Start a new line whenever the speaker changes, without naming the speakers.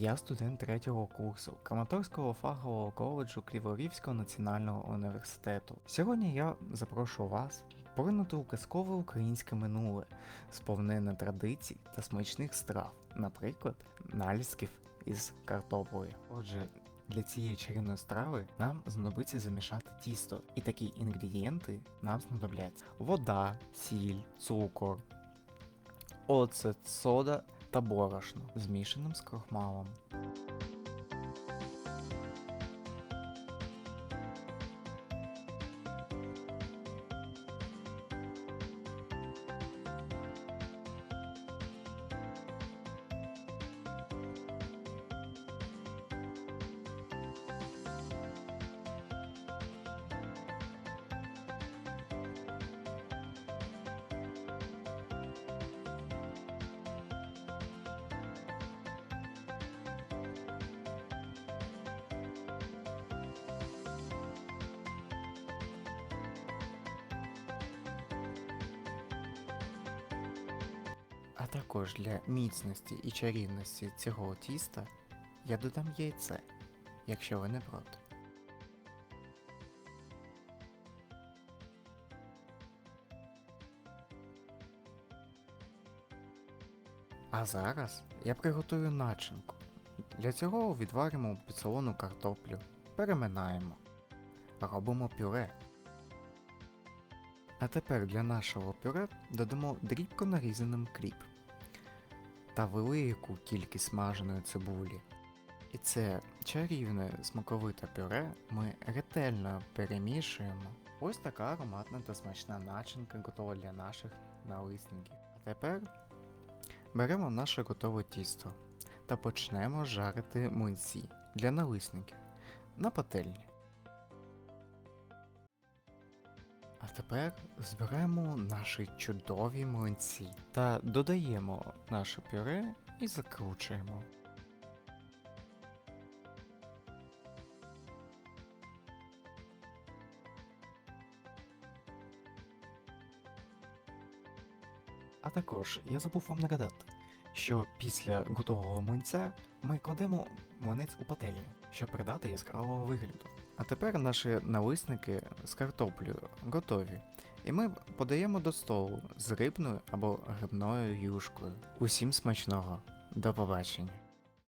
Я студент третього курсу Краматорського фахового коледжу Криворівського національного університету. Сьогодні я запрошую вас поринути у казкове українське минуле, сповнене традицій та смачних страв, наприклад, налісків із картоплею. Отже, для цієї чарівної страви нам знадобиться замішати тісто, і такі інгредієнти нам знадобляться: вода, сіль, цукор, оцет, сода та борошно, змішаним з крохмалом. Також для міцності і чарівності цього тіста я додам яйце, якщо ви не проти. А зараз я приготую начинку. Для цього відваримо підсолену картоплю, переминаємо, робимо пюре. А тепер для нашого пюре додамо дрібко нарізаним кріп та велику кількість смаженої цибулі. І це чарівне смаковите пюре ми ретельно перемішуємо. Ось така ароматна та смачна начинка готова для наших налисників. А тепер беремо наше готове тісто та почнемо жарити млинці для налисників на пательні. Тепер зберемо наші чудові млинці та додаємо наше пюре і закручуємо. А також я забув вам нагадати, що після готового млинця ми кладемо млинець у пательню, щоб придати яскравого вигляду. А тепер наші налисники з картоплею готові. І ми подаємо до столу з рибною або грибною юшкою. Усім смачного. До побачення.